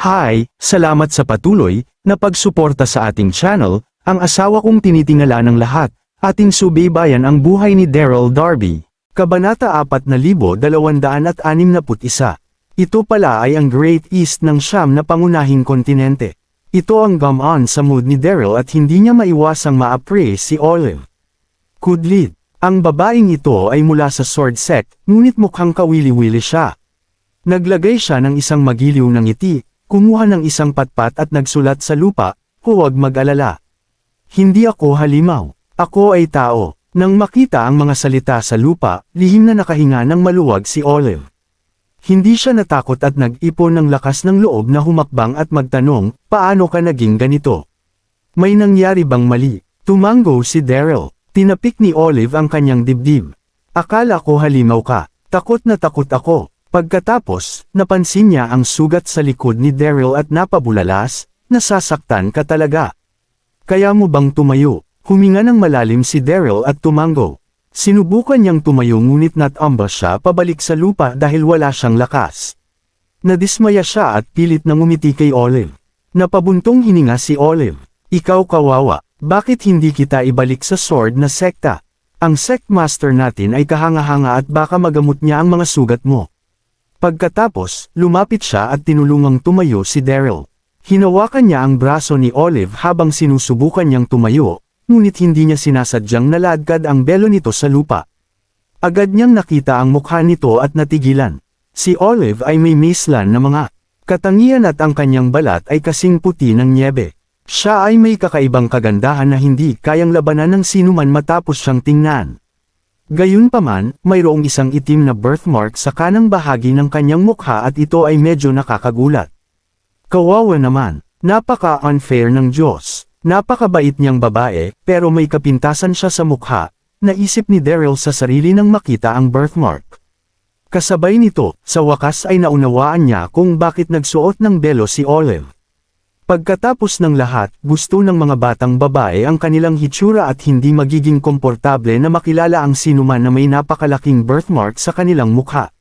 Hi, salamat sa patuloy na pagsuporta sa ating channel, ang asawa kong tinitingala ng lahat, ating subaybayan ang buhay ni Daryl Darby. Kabanata 4261 Ito pala ay ang Great East ng siyam na pangunahing kontinente. Ito ang gum-on sa mood ni Daryl at hindi niya maiwasang ma-appraise si Olive. Kudlit, ang babaeng ito ay mula sa sword sect, ngunit mukhang kawili-wili siya. Naglagay siya ng isang magiliw ng ngiti, kumuha ng isang patpat at nagsulat sa lupa, huwag mag-alala. Hindi ako halimaw. Ako ay tao. Nang makita ang mga salita sa lupa, lihim na nakahinga ng maluwag si Olive. Hindi siya natakot at nag-ipon ng lakas ng loob na humakbang at magtanong, paano ka naging ganito? May nangyari bang mali? Tumango si Daryl. Tinapik ni Olive ang kanyang dibdib. Akala ko halimaw ka. Takot na takot ako. Pagkatapos, napansin niya ang sugat sa likod ni Daryl at napabulalas, nasasaktan ka talaga. Kaya mo bang tumayo? Huminga ng malalim si Daryl at tumango. Sinubukan niyang tumayo ngunit natamba siya pabalik sa lupa dahil wala siyang lakas. Nadismaya siya at pilit na ngumiti kay Olive. Napabuntong hininga si Olive. Ikaw kawawa, bakit hindi kita ibalik sa sword na sekta? Ang sect master natin ay kahanga-hanga at baka magamot niya ang mga sugat mo. Pagkatapos, lumapit siya at tinulungang tumayo si Daryl. Hinawakan niya ang braso ni Olive habang sinusubukan niyang tumayo, ngunit hindi niya sinasadyang naladkad ang belo nito sa lupa. Agad niyang nakita ang mukha nito at natigilan. Si Olive ay may mislan na mga katangian at ang kanyang balat ay kasing puti ng niebe. Siya ay may kakaibang kagandahan na hindi kayang labanan ng sinuman matapos siyang tingnan. Gayunpaman, mayroong isang itim na birthmark sa kanang bahagi ng kanyang mukha at ito ay medyo nakakagulat. Kawawa naman, napaka-unfair ng Diyos. Napakabait niyang babae, pero may kapintasan siya sa mukha, naisip ni Daryl sa sarili nang makita ang birthmark. Kasabay nito, sa wakas ay naunawaan niya kung bakit nagsuot ng belo si Olive. Pagkatapos ng lahat, gusto ng mga batang babae ang kanilang hitsura at hindi magiging komportable na makilala ang sinuman na may napakalaking birthmark sa kanilang mukha.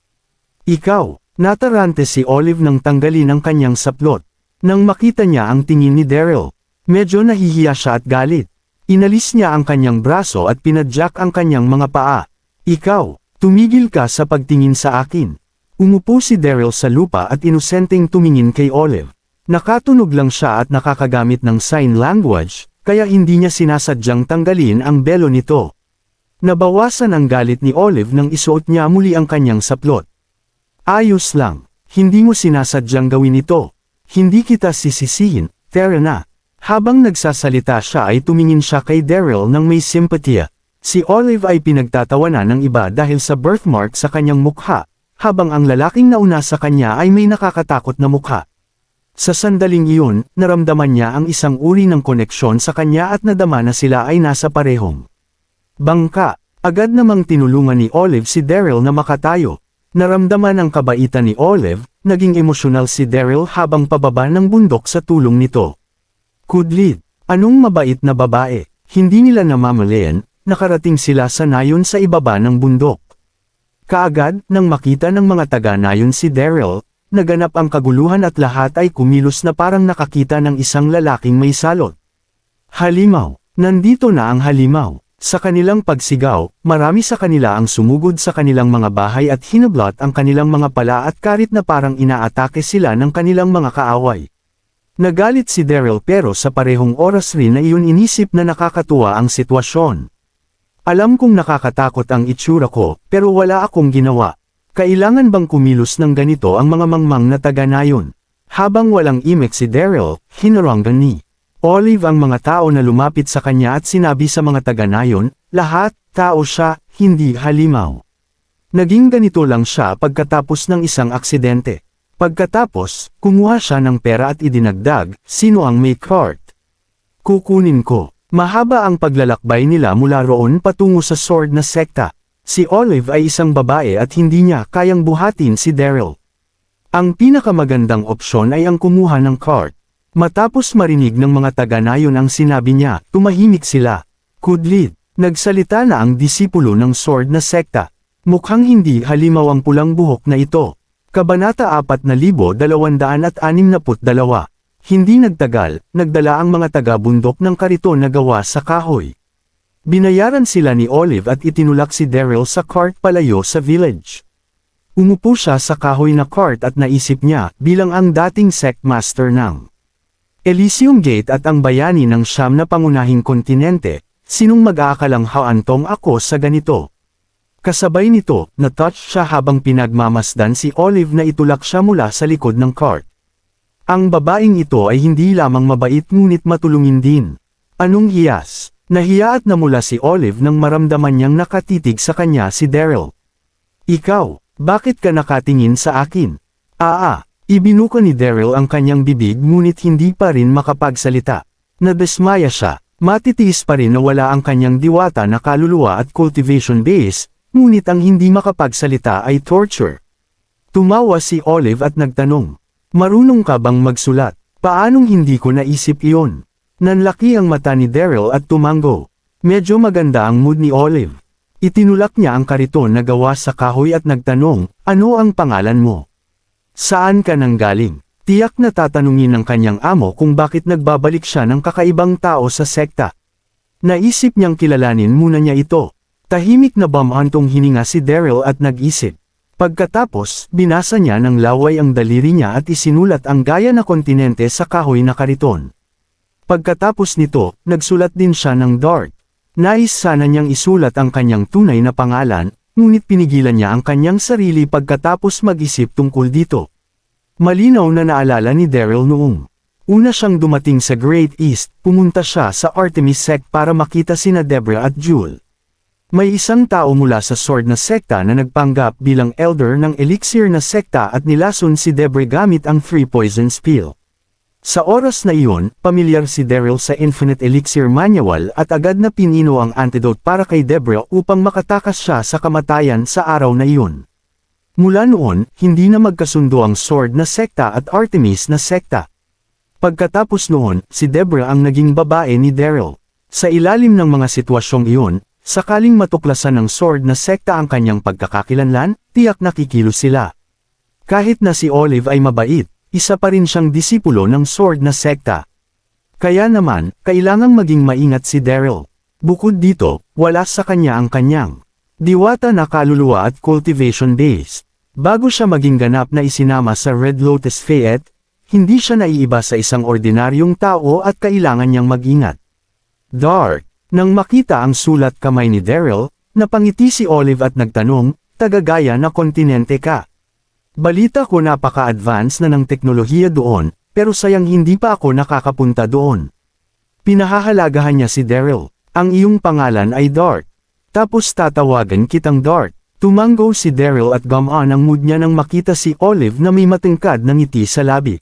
Ikaw, natarante si Olive nang tanggalin ang kanyang saplot. Nang makita niya ang tingin ni Daryl, medyo nahihiya siya at galit. Inalis niya ang kanyang braso at pinadyak ang kanyang mga paa. Ikaw, tumigil ka sa pagtingin sa akin. Umupo si Daryl sa lupa at inosenteng tumingin kay Olive. Nakatunog lang siya at nakakagamit ng sign language, kaya hindi niya sinasadyang tanggalin ang belo nito. Nabawasan ang galit ni Olive nang isuot niya muli ang kanyang saplot. Ayos lang, hindi mo sinasadyang gawin ito. Hindi kita sisisihin, tara na. Habang nagsasalita siya ay tumingin siya kay Daryl ng may simpatiya. Si Olive ay pinagtatawanan ng iba dahil sa birthmark sa kanyang mukha, habang ang lalaking nauna sa kanya ay may nakakatakot na mukha. Sa sandaling iyon, naramdaman niya ang isang uri ng koneksyon sa kanya at nadama na sila ay nasa parehong. Bangka, agad namang tinulungan ni Olive si Daryl na makatayo. Naramdaman ang kabaitan ni Olive, naging emosyonal si Daryl habang pababa ng bundok sa tulong nito. Kudlid, anong mabait na babae, hindi nila namamalayan, nakarating sila sa nayon sa ibaba ng bundok. Kaagad, nang makita ng mga taga-nayon si Daryl, naganap ang kaguluhan at lahat ay kumilos na parang nakakita ng isang lalaking may salot. Halimaw, nandito na ang halimaw. Sa kanilang pagsigaw, marami sa kanila ang sumugod sa kanilang mga bahay at hinablot ang kanilang mga pala at karit na parang inaatake sila ng kanilang mga kaaway. Nagalit si Daryl pero sa parehong oras rin na iyon inisip na nakakatuwa ang sitwasyon. Alam kong nakakatakot ang itsura ko, pero wala akong ginawa. Kailangan bang kumilos ng ganito ang mga mangmang na taga-nayon? Habang walang imek si Daryl, hinaranggan ni Olive ang mga tao na lumapit sa kanya at sinabi sa mga taga-nayon, lahat, tao siya, hindi halimaw. Naging ganito lang siya pagkatapos ng isang aksidente. Pagkatapos, kumuha siya ng pera at idinagdag, sino ang may cart? Kukunin ko. Mahaba ang paglalakbay nila mula roon patungo sa sword na sekta. Si Olive ay isang babae at hindi niya kayang buhatin si Daryl. Ang pinakamagandang opsyon ay ang kumuha ng cart. Matapos marinig ng mga taga-nayon ang sinabi niya, tumahimik sila. Kudlid, nagsalita na ang disipulo ng sword na sekta. Mukhang hindi halimaw ang pulang buhok na ito. Kabanata 4262 Hindi nagtagal, nagdala ang mga taga-bundok ng kariton na gawa sa kahoy. Binayaran sila ni Olive at itinulak si Daryl sa cart palayo sa village. Umupo siya sa kahoy na cart at naisip niya bilang ang dating sect master ng Elysium Gate at ang bayani ng siyam na pangunahing kontinente, sinong mag-aakalang haantong ako sa ganito. Kasabay nito, na-touch siya habang pinagmamasdan si Olive na itulak siya mula sa likod ng cart. Ang babaeng ito ay hindi lamang mabait ngunit matulungin din. Anong hiyas? Nahiya at namula si Olive nang maramdaman niyang nakatitig sa kanya si Daryl. Ikaw, bakit ka nakatingin sa akin? Aa, ibinuka ni Daryl ang kanyang bibig ngunit hindi pa rin makapagsalita. Nadesmaya siya, matitiis pa rin na wala ang kanyang diwata na kaluluwa at cultivation base, ngunit ang hindi makapagsalita ay torture. Tumawa si Olive at nagtanong, Marunong ka bang magsulat? Paanong hindi ko naisip iyon? Nanlaki ang mata ni Daryl at tumango. Medyo maganda ang mood ni Olive. Itinulak niya ang kariton na gawa sa kahoy at nagtanong, ano ang pangalan mo? Saan ka nang galing? Tiyak na tatanungin ng kanyang amo kung bakit nagbabalik siya ng kakaibang tao sa sekta. Naisip niyang kilalanin muna niya ito. Tahimik na bamantong hininga si Daryl at nag-isip. Pagkatapos, binasa niya ng laway ang daliri niya at isinulat ang gaya na kontinente sa kahoy na kariton. Pagkatapos nito, nagsulat din siya ng dart. Nais sana niyang isulat ang kanyang tunay na pangalan, ngunit pinigilan niya ang kanyang sarili pagkatapos mag-isip tungkol dito. Malinaw na naalala ni Daryl noong una siyang dumating sa Great East, pumunta siya sa Artemis Sect para makita sina Deborah at Jewel. May isang tao mula sa sword na sekta na nagpanggap bilang elder ng elixir na sekta at nilason si Debre gamit ang free poison spill. Sa oras na iyon, pamilyar si Daryl sa Infinite Elixir Manual at agad na pinino ang antidote para kay Deborah upang makatakas siya sa kamatayan sa araw na iyon. Mula noon, hindi na magkasundo ang sword na sekta at Artemis na sekta. Pagkatapos noon, si Deborah ang naging babae ni Daryl. Sa ilalim ng mga sitwasyong iyon, Sakaling matuklasan ng sword na sekta ang kanyang pagkakakilanlan, tiyak nakikilos sila. Kahit na si Olive ay mabait, isa pa rin siyang disipulo ng sword na sekta. Kaya naman, kailangang maging maingat si Daryl. Bukod dito, wala sa kanya ang kanyang diwata na kaluluwa at cultivation base. Bago siya maging ganap na isinama sa Red Lotus Fayette, hindi siya naiiba sa isang ordinaryong tao at kailangan niyang mag-ingat. Dark, nang makita ang sulat kamay ni Daryl, napangiti si Olive at nagtanong, tagagaya na kontinente ka. Balita ko napaka-advance na ng teknolohiya doon, pero sayang hindi pa ako nakakapunta doon. Pinahahalagahan niya si Daryl, ang iyong pangalan ay Dart. Tapos tatawagan kitang Dart. Tumango si Daryl at gamaan ang mood niya nang makita si Olive na may matingkad ng ngiti sa labi.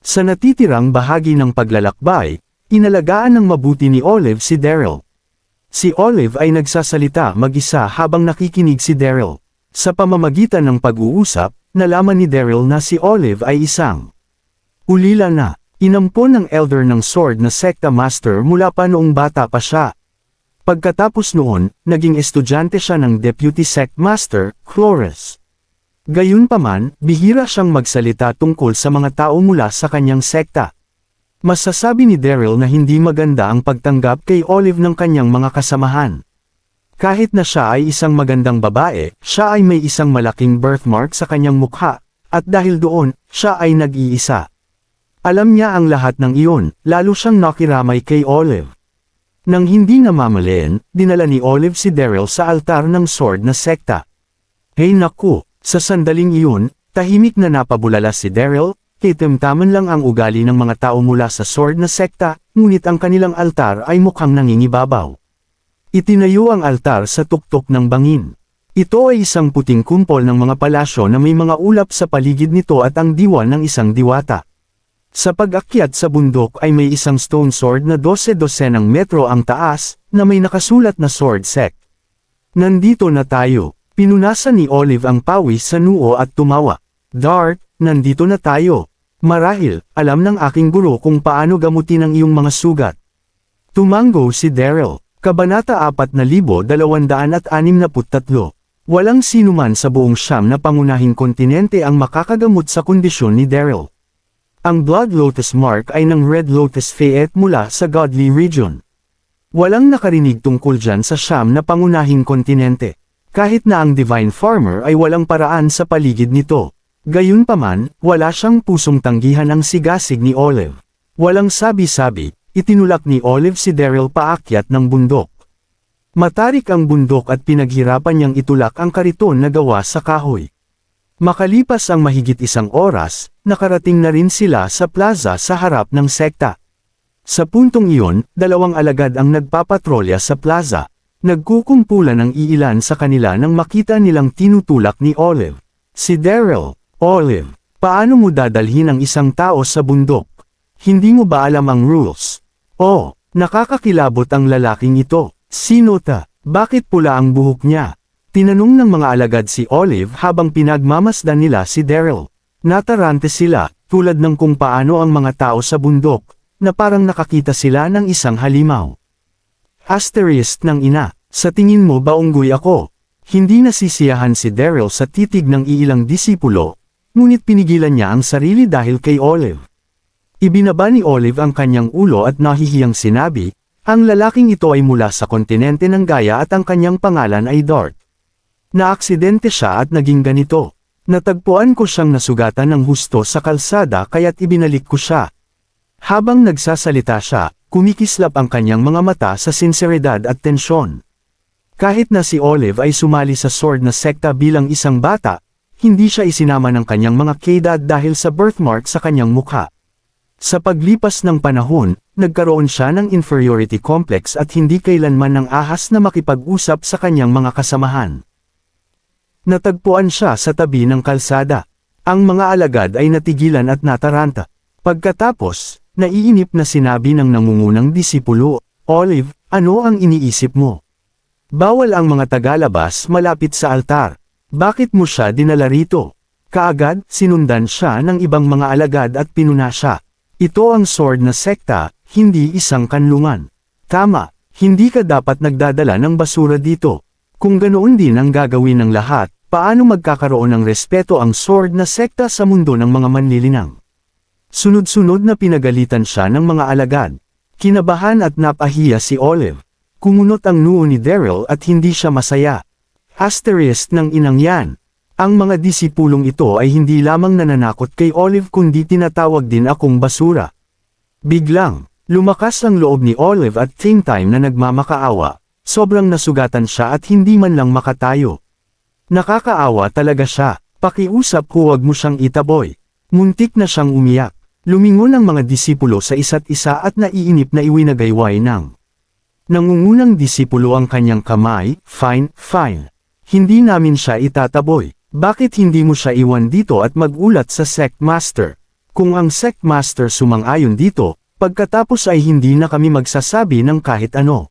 Sa natitirang bahagi ng paglalakbay, Inalagaan ng mabuti ni Olive si Daryl. Si Olive ay nagsasalita mag-isa habang nakikinig si Daryl. Sa pamamagitan ng pag-uusap, nalaman ni Daryl na si Olive ay isang ulila na, inampon ng elder ng sword na sekta master mula pa noong bata pa siya. Pagkatapos noon, naging estudyante siya ng deputy sect master, Cloris. Gayunpaman, bihira siyang magsalita tungkol sa mga tao mula sa kanyang sekta. Masasabi ni Daryl na hindi maganda ang pagtanggap kay Olive ng kanyang mga kasamahan. Kahit na siya ay isang magandang babae, siya ay may isang malaking birthmark sa kanyang mukha, at dahil doon, siya ay nag-iisa. Alam niya ang lahat ng iyon, lalo siyang nakiramay kay Olive. Nang hindi namamalayan, dinala ni Olive si Daryl sa altar ng sword na sekta. Hey naku, sa sandaling iyon, tahimik na napabulala si Daryl, Kitimtaman lang ang ugali ng mga tao mula sa sword na sekta, ngunit ang kanilang altar ay mukhang nangingibabaw. Itinayo ang altar sa tuktok ng bangin. Ito ay isang puting kumpol ng mga palasyo na may mga ulap sa paligid nito at ang diwa ng isang diwata. Sa pag-akyat sa bundok ay may isang stone sword na 12-12 ng metro ang taas, na may nakasulat na sword sect. Nandito na tayo. Pinunasan ni Olive ang pawis sa noo at tumawa. Dart, nandito na tayo. Marahil, alam ng aking guro kung paano gamutin ang iyong mga sugat. Tumango si Daryl, Kabanata 4263. Walang sinuman sa buong Siyam na pangunahing kontinente ang makakagamot sa kondisyon ni Daryl. Ang Blood Lotus Mark ay ng Red Lotus Fayette mula sa Godly Region. Walang nakarinig tungkol dyan sa Siyam na pangunahing kontinente. Kahit na ang Divine Farmer ay walang paraan sa paligid nito. Gayunpaman, wala siyang pusong tanggihan ang sigasig ni Olive. Walang sabi-sabi, itinulak ni Olive si Daryl paakyat ng bundok. Matarik ang bundok at pinaghirapan niyang itulak ang kariton na gawa sa kahoy. Makalipas ang mahigit isang oras, nakarating na rin sila sa plaza sa harap ng sekta. Sa puntong iyon, dalawang alagad ang nagpapatrolya sa plaza. Nagkukumpulan ang iilan sa kanila nang makita nilang tinutulak ni Olive. Si Daryl, Olive, paano mo dadalhin ang isang tao sa bundok? Hindi mo ba alam ang rules? Oh, nakakakilabot ang lalaking ito. Sino ta? Bakit pula ang buhok niya? Tinanong ng mga alagad si Olive habang pinagmamasdan nila si Daryl. Natarante sila, tulad ng kung paano ang mga tao sa bundok, na parang nakakita sila ng isang halimaw. Asterisk ng ina, sa tingin mo ba unggoy ako? Hindi nasisiyahan si Daryl sa titig ng iilang disipulo, ngunit pinigilan niya ang sarili dahil kay Olive. Ibinaba ni Olive ang kanyang ulo at nahihiyang sinabi, ang lalaking ito ay mula sa kontinente ng Gaya at ang kanyang pangalan ay Dart. Naaksidente siya at naging ganito. Natagpuan ko siyang nasugatan ng husto sa kalsada kaya't ibinalik ko siya. Habang nagsasalita siya, kumikislap ang kanyang mga mata sa sinseridad at tensyon. Kahit na si Olive ay sumali sa sword na sekta bilang isang bata, hindi siya isinama ng kanyang mga kedad dahil sa birthmark sa kanyang mukha. Sa paglipas ng panahon, nagkaroon siya ng inferiority complex at hindi kailanman ng ahas na makipag-usap sa kanyang mga kasamahan. Natagpuan siya sa tabi ng kalsada. Ang mga alagad ay natigilan at nataranta. Pagkatapos, naiinip na sinabi ng nangungunang disipulo, Olive, ano ang iniisip mo? Bawal ang mga tagalabas malapit sa altar. Bakit mo siya dinala rito? Kaagad, sinundan siya ng ibang mga alagad at pinuna siya. Ito ang sword na sekta, hindi isang kanlungan. Tama, hindi ka dapat nagdadala ng basura dito. Kung ganoon din ang gagawin ng lahat, paano magkakaroon ng respeto ang sword na sekta sa mundo ng mga manlilinang? Sunod-sunod na pinagalitan siya ng mga alagad. Kinabahan at napahiya si Olive. Kumunot ang noo ni Daryl at hindi siya masaya. Asterisk ng inang yan. Ang mga disipulong ito ay hindi lamang nananakot kay Olive kundi tinatawag din akong basura. Biglang, lumakas ang loob ni Olive at same time na nagmamakaawa, sobrang nasugatan siya at hindi man lang makatayo. Nakakaawa talaga siya, pakiusap huwag mo siyang itaboy. Muntik na siyang umiyak. Lumingon ang mga disipulo sa isa't isa at naiinip na iwinagayway ng. Nangungunang disipulo ang kanyang kamay, fine, fine. Hindi namin siya itataboy. Bakit hindi mo siya iwan dito at magulat sa sect master? Kung ang sect master sumang-ayon dito, pagkatapos ay hindi na kami magsasabi ng kahit ano.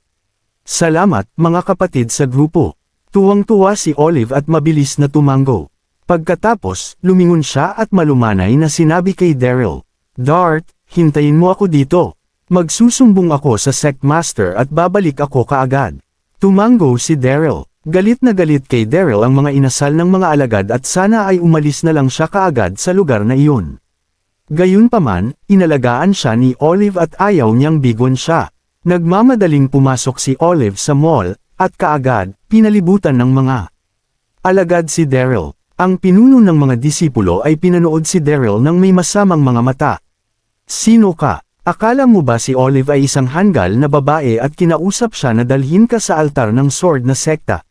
Salamat, mga kapatid sa grupo. Tuwang-tuwa si Olive at mabilis na tumango. Pagkatapos, lumingon siya at malumanay na sinabi kay Daryl, Dart, hintayin mo ako dito. Magsusumbong ako sa sect master at babalik ako kaagad. Tumango si Daryl. Galit na galit kay Daryl ang mga inasal ng mga alagad at sana ay umalis na lang siya kaagad sa lugar na iyon. Gayunpaman, inalagaan siya ni Olive at ayaw niyang bigon siya. Nagmamadaling pumasok si Olive sa mall, at kaagad, pinalibutan ng mga alagad si Daryl. Ang pinuno ng mga disipulo ay pinanood si Daryl ng may masamang mga mata. Sino ka? Akala mo ba si Olive ay isang hanggal na babae at kinausap siya na dalhin ka sa altar ng sword na sekta?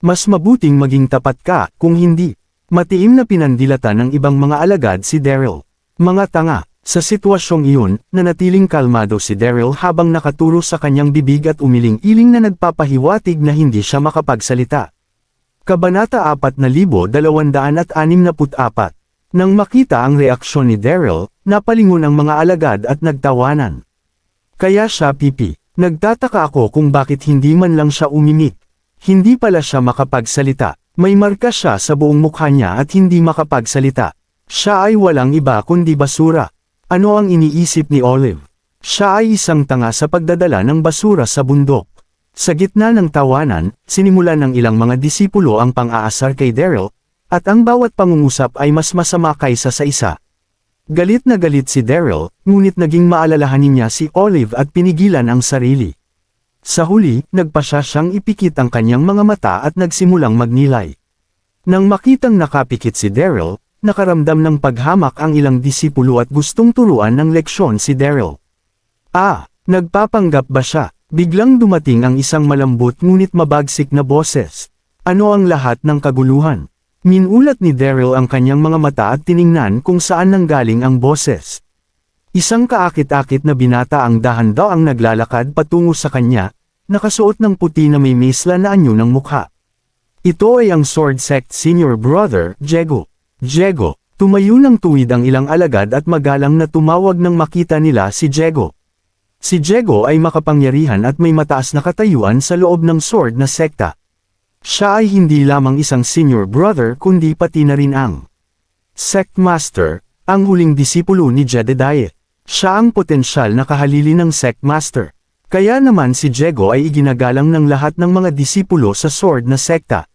Mas mabuting maging tapat ka, kung hindi. Matiim na pinandilatan ng ibang mga alagad si Daryl. Mga tanga, sa sitwasyong iyon, nanatiling kalmado si Daryl habang nakaturo sa kanyang bibig at umiling-iling na nagpapahiwatig na hindi siya makapagsalita. Kabanata 4264 Nang makita ang reaksyon ni Daryl, napalingon ang mga alagad at nagtawanan. Kaya siya pipi. Nagtataka ako kung bakit hindi man lang siya umimik. Hindi pala siya makapagsalita. May marka siya sa buong mukha niya at hindi makapagsalita. Siya ay walang iba kundi basura. Ano ang iniisip ni Olive? Siya ay isang tanga sa pagdadala ng basura sa bundok. Sa gitna ng tawanan, sinimulan ng ilang mga disipulo ang pang-aasar kay Daryl, at ang bawat pangungusap ay mas masama kaysa sa isa. Galit na galit si Daryl, ngunit naging maalalahanin niya si Olive at pinigilan ang sarili. Sa huli, nagpa siya siyang ipikit ang kanyang mga mata at nagsimulang magnilay. Nang makitang nakapikit si Daryl, nakaramdam ng paghamak ang ilang disipulo at gustong turuan ng leksyon si Daryl. Ah, nagpapanggap ba siya? Biglang dumating ang isang malambot ngunit mabagsik na boses. Ano ang lahat ng kaguluhan? Minulat ni Daryl ang kanyang mga mata at tiningnan kung saan nanggaling ang boses. Isang kaakit-akit na binata ang dahan-daw ang naglalakad patungo sa kanya, nakasuot ng puti na may mesla na anyo ng mukha. Ito ay ang Sword Sect Senior Brother, Jego. Jego, tumayo ng tuwid ang ilang alagad at magalang na tumawag nang makita nila si Jego. Si Jego ay makapangyarihan at may mataas na katayuan sa loob ng sword na sekta. Siya ay hindi lamang isang senior brother kundi pati na rin ang Sect Master, ang huling disipulo ni Jedediah. Siya ang potensyal na kahalili ng Sect Master. Kaya naman si Jego ay iginagalang ng lahat ng mga disipulo sa sword na sekta.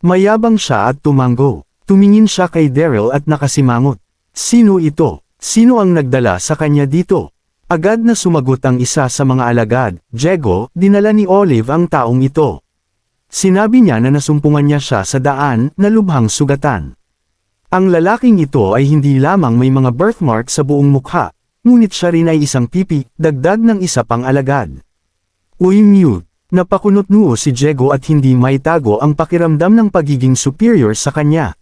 Mayabang siya at tumanggo. Tumingin siya kay Daryl at nakasimangot. Sino ito? Sino ang nagdala sa kanya dito? Agad na sumagot ang isa sa mga alagad, Jego, dinala ni Olive ang taong ito. Sinabi niya na nasumpungan niya siya sa daan na lubhang sugatan. Ang lalaking ito ay hindi lamang may mga birthmark sa buong mukha, ngunit siya rin ay isang pipi, dagdag ng isa pang alagad. Uy mute, napakunot nuo si Jego at hindi maitago ang pakiramdam ng pagiging superior sa kanya.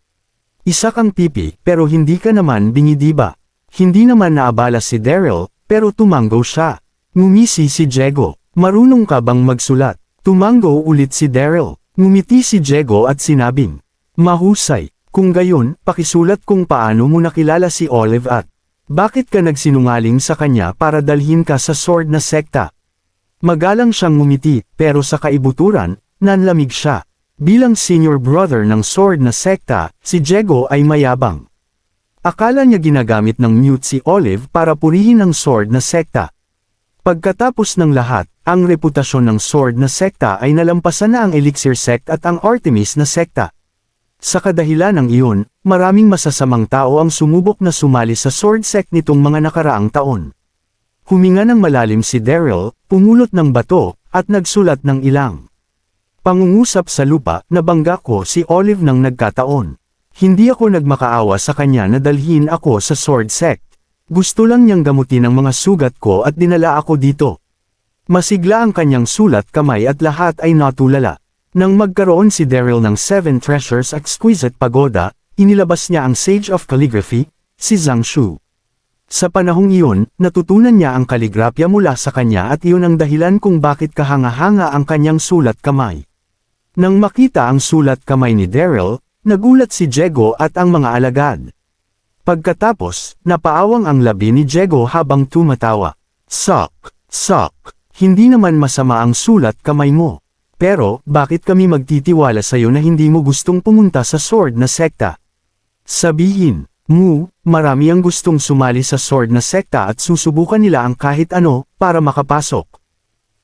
Isa kang pipi, pero hindi ka naman bingidiba. Hindi naman naabala si Daryl, pero tumanggo siya. Ngumisi si Jego, marunong ka bang magsulat? Tumanggo ulit si Daryl. Ngumiti si Jego at sinabing, Mahusay, kung gayon, pakisulat kung paano mo nakilala si Olive at bakit ka nagsinungaling sa kanya para dalhin ka sa sword na sekta? Magalang siyang ngumiti, pero sa kaibuturan, nanlamig siya. Bilang senior brother ng sword na sekta, si Jego ay mayabang. Akala niya ginagamit ng mute si Olive para purihin ang sword na sekta. Pagkatapos ng lahat, ang reputasyon ng sword na sekta ay nalampasan na ang Elixir sect at ang Artemis na sekta. Sa kadahilan ng iyon, maraming masasamang tao ang sumubok na sumali sa sword sect nitong mga nakaraang taon. Huminga ng malalim si Daryl, pumulot ng bato, at nagsulat ng ilang. Pangungusap sa lupa, nabangga ko si Olive nang nagkataon. Hindi ako nagmakaawa sa kanya na dalhin ako sa sword sect. Gusto lang niyang gamutin ang mga sugat ko at dinala ako dito. Masigla ang kanyang sulat kamay at lahat ay natulala. Nang magkaroon si Daryl ng Seven Treasures Exquisite Pagoda, inilabas niya ang Sage of Calligraphy, si Zhang Shu. Sa panahong iyon, natutunan niya ang kaligrapya mula sa kanya at iyon ang dahilan kung bakit kahanga-hanga ang kanyang sulat kamay. Nang makita ang sulat kamay ni Daryl, nagulat si Jego at ang mga alagad. Pagkatapos, napaawang ang labi ni Jego habang tumatawa. Sok, sok, hindi naman masama ang sulat kamay mo. Pero, bakit kami magtitiwala sa'yo na hindi mo gustong pumunta sa sword na sekta? Sabihin, Mu, marami ang gustong sumali sa sword na sekta at susubukan nila ang kahit ano, para makapasok.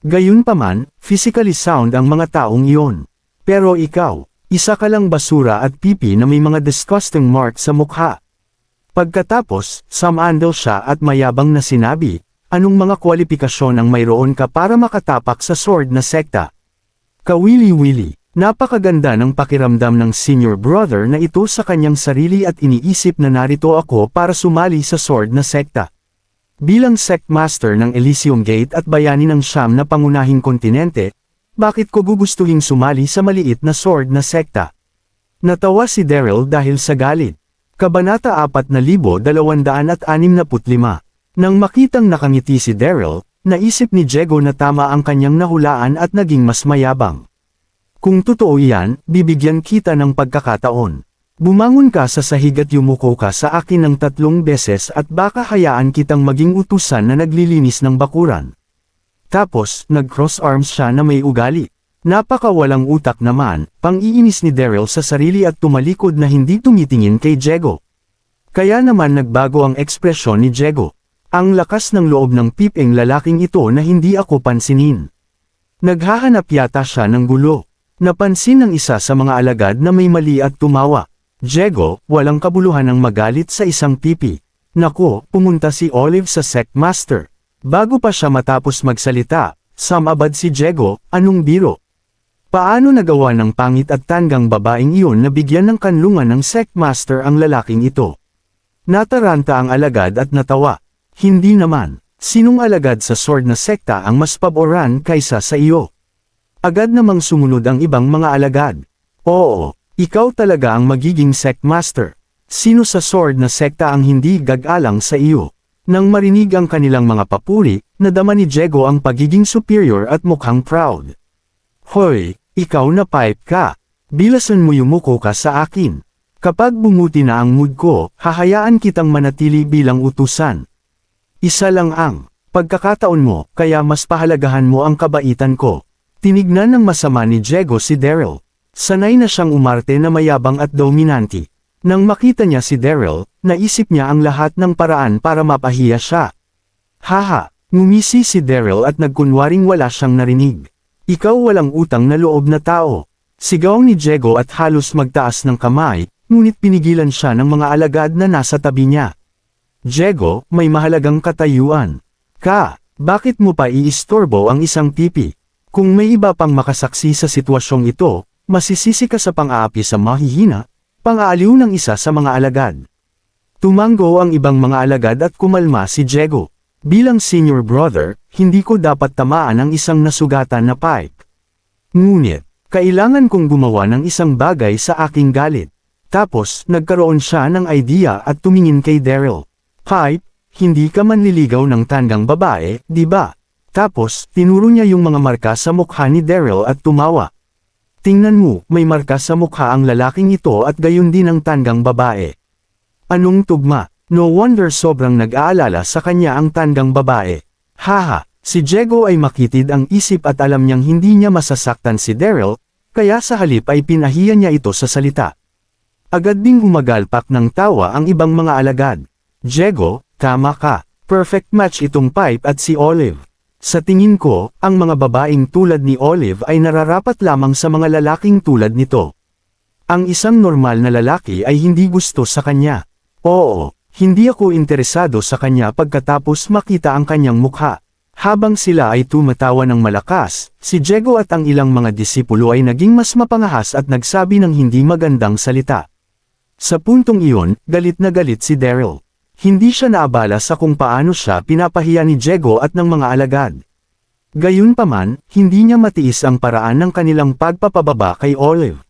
Gayunpaman, physically sound ang mga taong iyon. Pero ikaw, isa ka lang basura at pipi na may mga disgusting mark sa mukha. Pagkatapos, samandal siya at mayabang na sinabi, anong mga kwalifikasyon ang mayroon ka para makatapak sa sword na sekta? Kawili-wili, napakaganda ng pakiramdam ng senior brother na ito sa kanyang sarili at iniisip na narito ako para sumali sa sword na sekta. Bilang sect master ng Elysium Gate at bayani ng siyam na pangunahing kontinente, bakit ko gugustuhing sumali sa maliit na sword na sekta? Natawa si Daryl dahil sa galit. Kabanata 4265 Nang makitang nakangiti si Daryl, naisip ni Jego na tama ang kanyang nahulaan at naging mas mayabang. Kung totoo iyan, bibigyan kita ng pagkakataon. Bumangon ka sa sahig at yumuko ka sa akin ng tatlong beses at baka hayaan kitang maging utusan na naglilinis ng bakuran. Tapos, nag-cross arms siya na may ugali. Napaka walang utak naman, pang-iinis ni Daryl sa sarili at tumalikod na hindi tumitingin kay Jego. Kaya naman nagbago ang ekspresyon ni Jego. Ang lakas ng loob ng piping lalaking ito na hindi ako pansinin. Naghahanap yata siya ng gulo. Napansin ng isa sa mga alagad na may mali at tumawa. Diego, walang kabuluhan ang magalit sa isang pipi. Nako, pumunta si Olive sa sect master. Bago pa siya matapos magsalita, samabad si Diego, anong biro? Paano nagawa ng pangit at tanggang babaeng iyon na bigyan ng kanlungan ng sect master ang lalaking ito? Nataranta ang alagad at natawa. Hindi naman, sinong alagad sa sword na sekta ang mas paboran kaysa sa iyo? Agad namang sumunod ang ibang mga alagad. Oo, ikaw talaga ang magiging sect master. Sino sa sword na sekta ang hindi gagalang sa iyo? Nang marinig ang kanilang mga papuri, nadama ni Diego ang pagiging superior at mukhang proud. Hoy, ikaw na pipe ka. Bilasan mo yumuko ka sa akin. Kapag bumuti na ang mood ko, hahayaan kitang manatili bilang utusan. Isa lang ang pagkakataon mo, kaya mas pahalagahan mo ang kabaitan ko. Tinignan ng masama ni Diego si Daryl. Sanay na siyang umarte na mayabang at dominanti. Nang makita niya si Daryl, naisip niya ang lahat ng paraan para mapahiya siya. Haha, ngumisi si Daryl at nagkunwaring wala siyang narinig. Ikaw walang utang na loob na tao. Sigaw ni Diego at halos magtaas ng kamay, ngunit pinigilan siya ng mga alagad na nasa tabi niya. Diego, may mahalagang katayuan. Ka, bakit mo pa iistorbo ang isang pipi? Kung may iba pang makasaksi sa sitwasyong ito, masisisi ka sa pang-aapi sa mahihina, pang-aaliw ng isa sa mga alagad. Tumanggo ang ibang mga alagad at kumalma si Diego. Bilang senior brother, hindi ko dapat tamaan ang isang nasugatan na pipe. Ngunit, kailangan kong gumawa ng isang bagay sa aking galit. Tapos, nagkaroon siya ng idea at tumingin kay Daryl. Pipe, hindi ka manliligaw ng tandang babae, di ba? Tapos, tinuro niya yung mga marka sa mukha ni Daryl at tumawa. Tingnan mo, may marka sa mukha ang lalaking ito at gayon din ang tandang babae. Anong tugma? No wonder sobrang nag-aalala sa kanya ang tandang babae. Haha, si Diego ay makitid ang isip at alam niyang hindi niya masasaktan si Daryl, kaya sa halip ay pinahiya niya ito sa salita. Agad ding umagalpak ng tawa ang ibang mga alagad. Diego, tama ka. Perfect match itong Pipe at si Olive. Sa tingin ko, ang mga babaeng tulad ni Olive ay nararapat lamang sa mga lalaking tulad nito. Ang isang normal na lalaki ay hindi gusto sa kanya. Oo, hindi ako interesado sa kanya pagkatapos makita ang kanyang mukha. Habang sila ay tumatawa ng malakas, si Diego at ang ilang mga disipulo ay naging mas mapangahas at nagsabi ng hindi magandang salita. Sa puntong iyon, galit na galit si Daryl. Hindi siya naabala sa kung paano siya pinapahiya ni Diego at ng mga alagad. Gayunpaman, hindi niya matiis ang paraan ng kanilang pagpapababa kay Olive.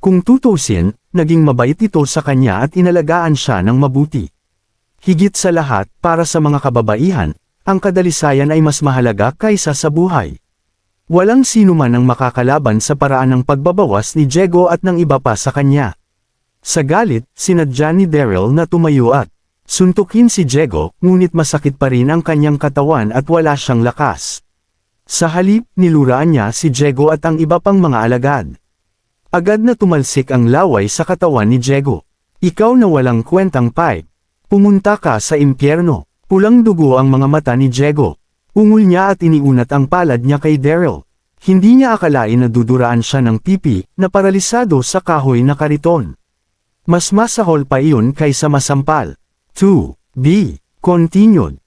Kung tutusin, naging mabait ito sa kanya at inalagaan siya ng mabuti. Higit sa lahat, para sa mga kababaihan, ang kadalisayan ay mas mahalaga kaysa sa buhay. Walang sino man ang makakalaban sa paraan ng pagbabawas ni Diego at ng iba pa sa kanya. Sa galit, sinadya ni Daryl na tumayo at suntukin si Diego, ngunit masakit pa rin ang kanyang katawan at wala siyang lakas. Sa halip, niluraan niya si Diego at ang iba pang mga alagad. Agad na tumalsik ang laway sa katawan ni Diego. Ikaw na walang kwentang pipe. Pumunta ka sa impyerno. Pulang dugo ang mga mata ni Diego. Ungol niya at iniunat ang palad niya kay Daryl. Hindi niya akalain na duduraan siya ng pipi, na paralisado sa kahoy na kariton. Mas masahol pa iyon kaysa masampal. 2. B. Continued.